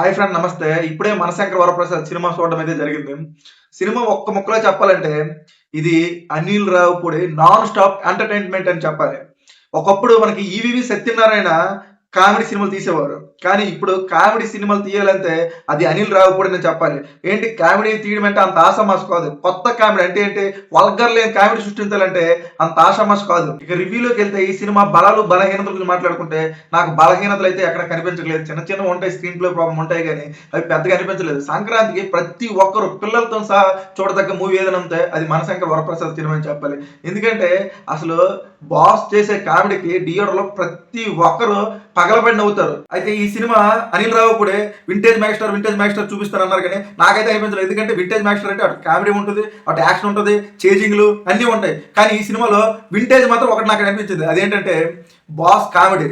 Hi friend నమస్తే. ఇప్పుడే మనశంకర Varaprasad cinema చూడడం అయితే జరిగింది. సినిమా ఒక్క ముక్కలో చెప్పాలంటే ఇది Anil Ravipudi non stop entertainment అని చెప్పాలి. ఒకప్పుడు మనకి ఈవివి సత్యనారాయణ కామెడీ సినిమాలు తీసేవారు. కానీ ఇప్పుడు కామెడీ సినిమాలు తీయాలంటే అది అనిల్ రావుపూడి అని చెప్పాలి. ఏంటి కామెడీ తీయడం అంటే అంత ఆసమాస్ కాదు. కొత్త కామెడీ అంటే ఏంటి? వల్గర్ లేని కామెడీ సృష్టించాలంటే అంత ఆసమాస్ కాదు. ఇక రివ్యూలోకి వెళ్తే ఈ సినిమా బలాలు బలహీనతల గురించి మాట్లాడుకుంటే నాకు బలహీనతలు అయితే ఎక్కడ కనిపించలేదు చిన్న చిన్న ఉంటాయి స్క్రీన్ ప్లే ప్రాబ్లం ఉంటాయి కానీ అవి పెద్దగా అనిపించలేదు సంక్రాంతికి ప్రతి ఒక్కరు పిల్లలతో సహా చూడదగ్గ మూవీ ఏదైనా ఉంటే అది మనశంకర్ వరప్రసాద్ సినిమా అని చెప్పాలి. ఎందుకంటే అసలు బాస్ చేసే కామెడీకి థియేటర్లో ప్రతి ఒక్కరు పగలబడి నవ్వుతారు. అయితే ఈ సినిమా అనిల్ రావుపుడే వింటేజ్ మ్యాక్స్టర్ వింటేజ్ మ్యాక్స్టర్ చూపిస్తారు అన్నారు కానీ నాకైతే అనిపించలేదు. ఎందుకంటే వింటేజ్ మ్యాక్స్టర్ అంటే అటు కామెడీ ఉంటుంది అటు యాక్షన్ ఉంటుంది చేజింగ్లు అన్నీ ఉంటాయి. కానీ ఈ సినిమాలో వింటేజ్ మాత్రం ఒకటి నాకు అనిపించింది. అదేంటంటే బాస్ కామెడీ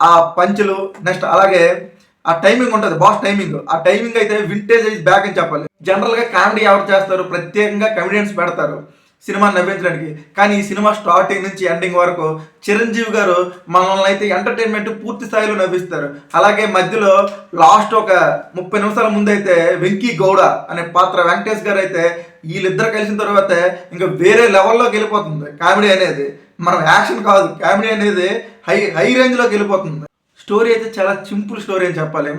ఆ పంచులు నెక్స్ట్ అలాగే ఆ టైమింగ్ ఉంటుంది బాస్ టైమింగ్ ఆ టైమింగ్ అయితే వింటేజ్ బ్యాక్ అని చెప్పాలి. జనరల్గా కామెడీ ఎవరు చేస్తారు? ప్రత్యేకంగా కమెడియన్స్ పెడతారు. సినిమా నవ్వించడానికి. కానీ ఈ సినిమా స్టార్టింగ్ నుంచి ఎండింగ్ వరకు చిరంజీవి గారు మనల్ని అయితే ఎంటర్టైన్మెంట్ పూర్తి స్థాయిలో నవ్విస్తారు. అలాగే మధ్యలో లాస్ట్ ఒక ముప్పై నిమిషాల ముందైతే వెంకీ గౌడ అనే పాత్ర వెంకటేష్ గారు అయితే వీళ్ళిద్దరు కలిసిన తర్వాత ఇంకా వేరే లెవెల్లోకి వెళ్ళిపోతుంది. కామెడీ అనేది మనం యాక్షన్ కాదు. కామెడీ అనేది హై హై రేంజ్లోకి వెళ్ళిపోతుంది. స్టోరీ అయితే చాలా సింపుల్ స్టోరీ అని చెప్పాలి.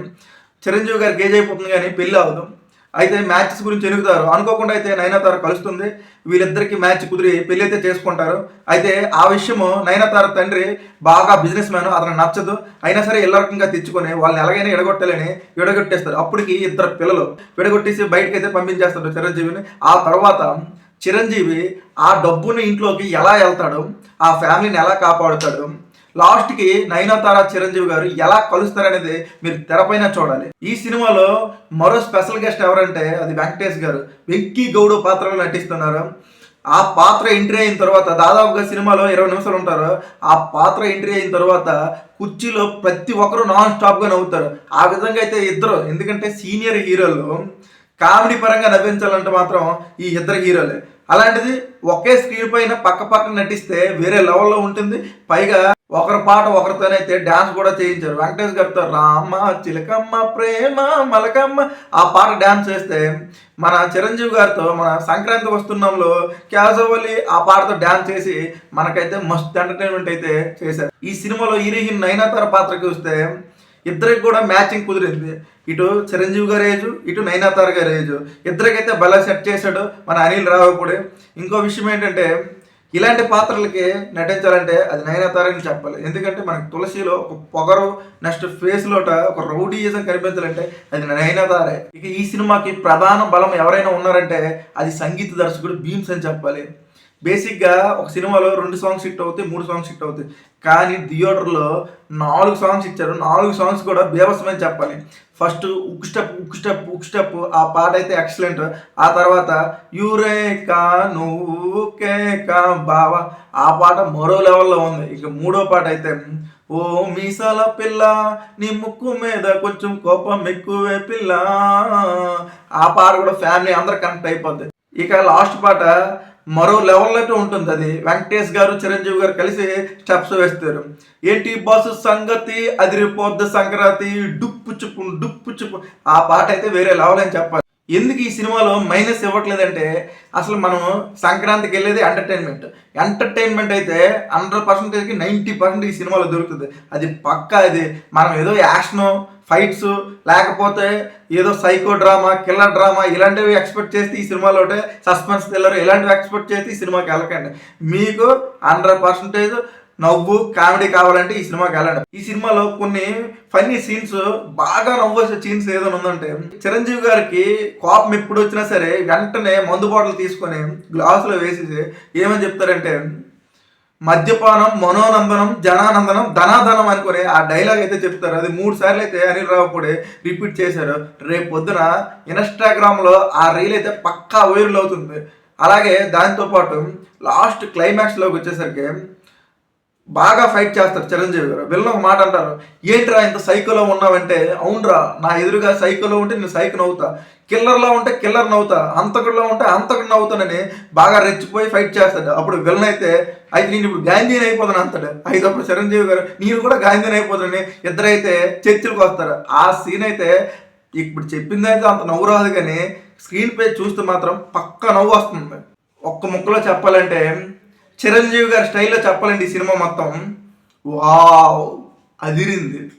చిరంజీవి గారికి ఏజ్ అయిపోతుంది కానీ పెళ్ళి అవ్వదు. అయితే మ్యాచెస్ గురించి ఎనుగుతారు అనుకోకుండా అయితే నయనతార కలుస్తుంది. వీళ్ళిద్దరికి మ్యాచ్ కుదిరి పెళ్ళి అయితే చేసుకుంటారు. అయితే ఆ విషయము నయనతార తండ్రి బాగా బిజినెస్ మ్యాన్ అతను నచ్చదు. అయినా సరే ఇల్లరకంగా తెచ్చుకొని వాళ్ళని ఎలాగైనా ఎడగొట్టాలని విడగొట్టేస్తారు. అప్పటికి ఇద్దరు పిల్లలు విడగొట్టేసి బయటకు అయితే పంపించేస్తాడు చిరంజీవిని. ఆ తర్వాత చిరంజీవి ఆ డబ్బుని ఇంట్లోకి ఎలా వెళ్తాడు? ఆ ఫ్యామిలీని ఎలా కాపాడుతాడు? లాస్ట్కి నయనతార చిరంజీవి గారు ఎలా కలుస్తారనేది మీరు తెరపైన చూడాలి. ఈ సినిమాలో మరో స్పెషల్ గెస్ట్ ఎవరంటే అది వెంకటేష్ గారు. వెంకీ గౌడ పాత్రలో నటిస్తున్నారు. ఆ పాత్ర ఎంట్రీ అయిన తర్వాత దాదాపుగా సినిమాలో ఇరవై నిమిషాలు ఉంటారు. ఆ పాత్ర ఎంట్రీ అయిన తర్వాత కుర్చీలో ప్రతి ఒక్కరు నాన్ స్టాప్గా నవ్వుతారు. ఆ విధంగా అయితే ఇద్దరు ఎందుకంటే సీనియర్ హీరోలు కామెడీ పరంగా నవ్వించాలంటే మాత్రం ఈ ఇద్దరు హీరోలే. అలాంటిది ఒకే స్క్రీన్ పైన పక్క పక్కన నటిస్తే వేరే లెవెల్లో ఉంటుంది. పైగా ఒకరి పాట ఒకరితోనైతే డాన్స్ కూడా చేయించారు. వెంకటేష్ గారితో రామ చిలకమ్మ ప్రేమ మలకమ్మ ఆ పాట డాన్స్ చేస్తే మన చిరంజీవి గారితో మన సంక్రాంతి వస్తున్నాంలో క్యాజువల్లీ ఆ పాటతో డాన్స్ చేసి మనకైతే మస్తు ఎంటర్టైన్మెంట్ అయితే చేశారు. ఈ సినిమాలో హీరోయిన్ నయనతార పాత్రకి వస్తే ఇద్దరికి కూడా మ్యాచింగ్ కుదిరింది. ఇటు చిరంజీవి గారి ఏజ్ ఇటు నైనాతార్ గారి ఏజ్. ఇద్దరికైతే బలం సెట్ చేశాడు మన అనిల్ రావుపూడి. ఇంకో విషయం ఏంటంటే ఇలాంటి పాత్రలకి నటించాలంటే అది నయనతారని చెప్పాలి. ఎందుకంటే మనకి తులసిలో ఒక పొగరు నెక్స్ట్ ఫేస్ లోట ఒక రౌడీయిజం కనిపించాలంటే అది నయనతారే. ఇక ఈ సినిమాకి ప్రధాన బలం ఎవరైనా ఉన్నారంటే అది సంగీత దర్శకుడు భీమ్స్ అని చెప్పాలి. బేసిక్గా ఒక సినిమాలో రెండు సాంగ్స్ హిట్ అవుతాయి మూడు సాంగ్స్ హిట్ అవుతాయి. కానీ థియేటర్లో నాలుగు సాంగ్స్ ఇచ్చారు. నాలుగు సాంగ్స్ కూడా బీభత్సమని చెప్పాలి. First hook step hook step hook step ఆ పాట అయితే ఎక్సలెంట్. ఆ తర్వాత యూరేకా నువ్వు కే కా బావా ఆ పాట మరో లెవెల్లో ఉంది. ఇక మూడో పాట అయితే ఓ మీసాల పిల్ల నీ ముక్కు మీద కొంచెం కోపం ఎక్కువే పిల్ల ఆ పాట కూడా ఫ్యామిలీ అందరు కనెక్ట్ అయిపోద్ది. ఇక లాస్ట్ పాట మరో లెవెల్లో ఉంటుంది అది. వెంకటేష్ గారు చిరంజీవి గారు కలిసి స్టెప్స్ వేస్తారు. ఏంటి బాసు సంగతి? అదిరిపోద్ది సంక్రాంతి. డుప్పు చుప్పు డుప్పు చుప్పు. ఆ పాట అయితే వేరే లెవెల్ అని చెప్పాలి. ఎందుకు ఈ సినిమాలో మైనస్ ఇవ్వట్లేదంటే అసలు మనం సంక్రాంతికి వెళ్ళేది ఎంటర్టైన్మెంట్ ఎంటర్టైన్మెంట్ అయితే హండ్రెడ్ పర్సెంటేజ్కి నైంటీ పర్సెంట్ ఈ సినిమాలో దొరుకుతుంది. అది పక్కా అది. మనం ఏదో యాక్షన్ ఫైట్స్ లేకపోతే ఏదో సైకో డ్రామా కిల్లర్ డ్రామా ఇలాంటివి ఎక్స్పెక్ట్ చేస్తే ఈ సినిమాలో సస్పెన్స్ థ్రిల్లర్ ఇలాంటివి ఎక్స్పెక్ట్ చేస్తే ఈ సినిమాకి వెళ్ళకండి. మీకు హండ్రెడ్ పర్సెంటేజ్ నవ్వు కామెడీ కావాలంటే ఈ సినిమాకి వెళ్ళండి. ఈ సినిమాలో కొన్ని ఫన్నీ సీన్స్ బాగా నవ్వేసే సీన్స్ ఏదైనా ఉందంటే చిరంజీవి గారికి కోపం ఎప్పుడు వచ్చినా సరే వెంటనే మందు బాటిల్ తీసుకొని గ్లాసులో వేసేసి ఏమని చెప్తారంటే మద్యపానం మనోనందనం జనానందనం ధనాధనం అనుకునే ఆ డైలాగ్ అయితే చెప్తారు. అది మూడు సార్లు అయితే అనిల్ రావుపూడే రిపీట్ చేశారు. రేపు పొద్దున ఇన్స్టాగ్రామ్లో ఆ రీల్ అయితే పక్కా వైరల్ అవుతుంది. అలాగే దాంతోపాటు లాస్ట్ క్లైమాక్స్లోకి వచ్చేసరికి బాగా ఫైట్ చేస్తారు చిరంజీవి గారు. వీళ్ళు ఒక మాట అంటారు ఏంట్రా ఇంత సైకోలో ఉన్నావంటే అవునరా నా ఎదురుగా సైకోలో ఉంటే నేను సైకో నవ్వుతా. కిల్లర్లో ఉంటే కిల్లర్ నవ్వుతా. అంతకుడిలో ఉంటే అంతకుడు నవ్వుతానని బాగా రెచ్చిపోయి ఫైట్ చేస్తాడు. అప్పుడు విలన్ అయితే అయితే నేను ఇప్పుడు గాంధీని అయిపోతాను అంటాడు. అయితే అప్పుడు చిరంజీవి గారు నేను కూడా గాంధీని అయిపోతానని ఇద్దరైతే చర్చలకు వస్తారు. ఆ సీన్ అయితే ఇప్పుడు చెప్పిందైతే అంత నవ్వు రాదు కానీ స్క్రీన్ పే చూస్తే మాత్రం పక్క నవ్వు వస్తుంది. ఒక్క ముక్కలో చెప్పాలంటే చిరంజీవి గారి స్టైల్లో చెప్పాలండి ఈ సినిమా మొత్తం. వావ్ అదిరింది.